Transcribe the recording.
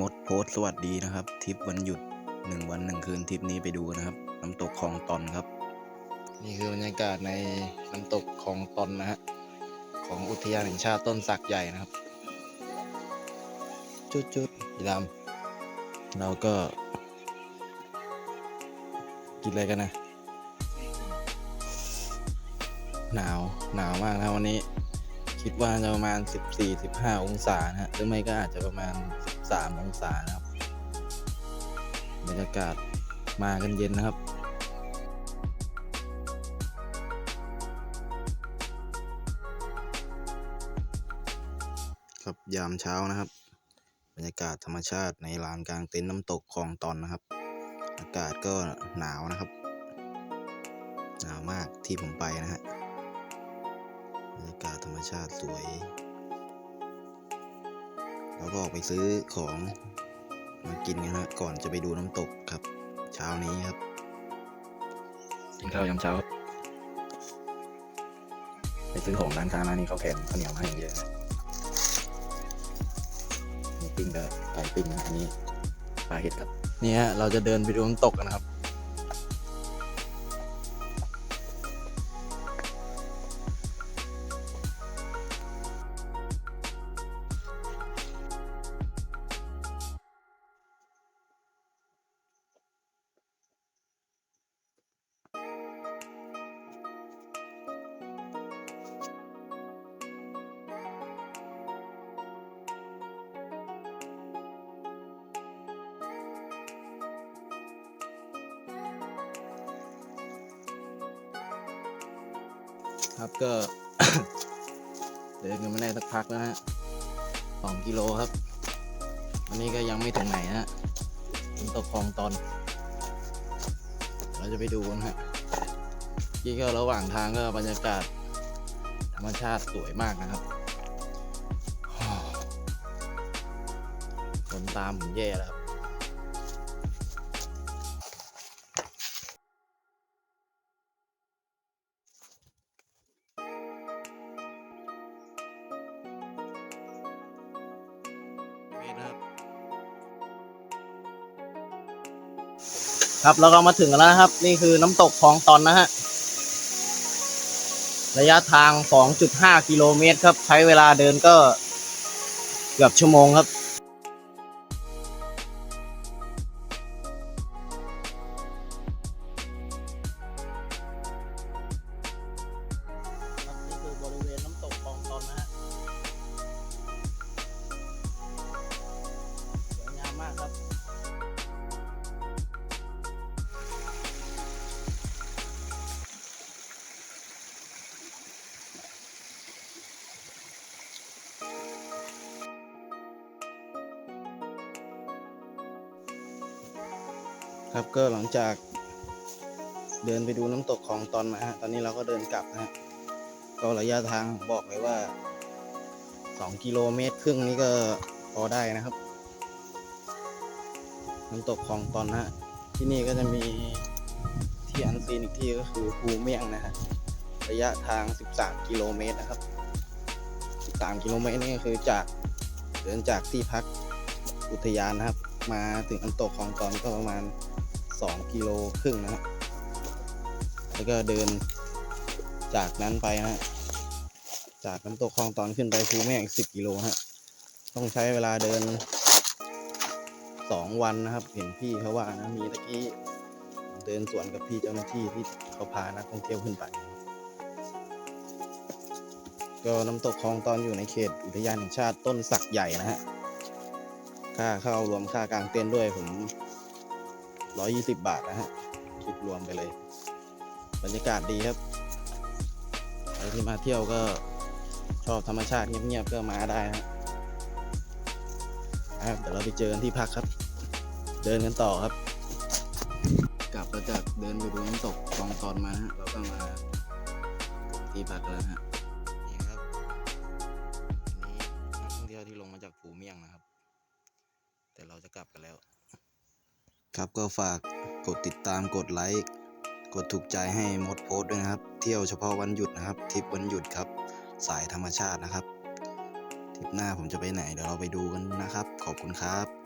มดโพสสวัสดีนะครับทริปวันหยุดหนึ่งวันหนึ่งคืนทริปนี้ไปดูนะครับ น้ำตกคลองตอนครับ นี่คือบรรยากาศในน้ำตกคลองตอนนะฮะของอุทยานแห่งชาติต้นสักใหญ่นะครับ จุดจุดๆพี่ดำเราก็ กินอะไรกันนะ หนาวหนาวมากนะวันนี้ คิดว่าจะประมาณ 14-15 องศานะฮะหรือไม่ก็อาจจะประมาณ 13 องศานะครับบรรยากาศมากันเย็นนะครับครับยามเช้านะครับ บรรยากาศธรรมชาติในลานกลางเต็นท์น้ำตกคลองตอนนะครับ อากาศก็หนาวนะครับ หนาวมากที่ผมไปนะฮะ บรรยากาศธรรมชาติสวยแล้วก็ออกไปซื้อของมากินกันนะก่อนจะไปดูน้ำตกครับ เช้านี้ครับ กินข้าวยามเช้าครับไปซื้อของร้านค้าร้านนี้เขาแถมข้าวเหนียวมาให้เยอะนะมีปิ้งกับไก่ปิ้งนะอันนี้ปลาเห็ดครับนี่ฮะเราจะเดินไปดูน้ำตกกันนะครับ ครับก็ เดินกันมาได้สักพักแล้วฮะสองกิโลครับ วันนี้ก็ยังไม่ถึงไหนนะฮะถึงตกคลองตอน เราจะไปดูกันฮะที่ก็ระหว่างทางก็บรรยากาศธรรมชาติสวยมากนะครับคนตามผมแย่แล้วครับ ครับแล้วก็มาถึงแล้วนะครับ นี่คือน้ำตกคลองตอนนะฮะระยะทาง 2.5 กิโลเมตรครับ ใช้เวลาเดินก็เกือบชั่วโมงครับ ครับก็หลังจากเดินไปดูน้ำตกของตอนมาฮะ ตอนนี้เราก็เดินกลับนะฮะ ก็ระยะทางบอกเลยว่า 2 กิโลเมตร ครึ่งนี้ก็พอได้นะครับ น้ำตกของตอนนะฮะ ที่นี่ก็จะมีที่อันซีนอีกที่ก็คือภูเมียงนะฮะ ระยะทาง 13 กิโลเมตรนะครับ 13 กิโลเมตรนี่ก็คือจากเดินจากที่พักอุทยานนะครับ มาถึงน้ำตกของตอนก็ประมาณ 2 กิโลครึ่งนะฮะแล้วก็เดินจากนั้นไปนะฮะจากน้ำตกคลองตอนขึ้นไปภูแม่อีก10กิโลฮะ ต้องใช้เวลาเดิน2วันนะครับ เห็นพี่เขาว่านะ มีตะกี้เดินสวนกับพี่เจ้าหน้าที่ที่เขาพานักท่องเที่ยวขึ้นไป ก็น้ำตกคลองตอนอยู่ในเขตอุทยานแห่งชาติต้นสักใหญ่นะฮะ ค่าเข้ารวมค่ากลางเต้นด้วยผม120บบาทนะฮะคิดรวมไปเลย บรรยากาศดีครับใครที่มาเที่ยวก็ชอบธรรมชาติเงียบๆก็มาได้นะครับเดี๋ยวเราไปเจอกันที่พักครับ เดินกันต่อครับ กลับมาจากเดินไปดูน้ำตกคลองตอนมาฮะเราก็มาที่พักแล้วฮะนี่ครับอันนี้นักท่องเที่ยวที่ลงมาจากภูเมี่ยงนะครับ แต่เราจะกลับกันแล้ว ครับก็ฝากกดติดตามกดไลค์กดถูกใจให้มดโพสด้วยนะครับ เที่ยวเฉพาะวันหยุดนะครับทริปวันหยุดครับ สายธรรมชาตินะครับทริปหน้าผมจะไปไหนเดี๋ยวเราไปดูกันนะครับ ขอบคุณครับ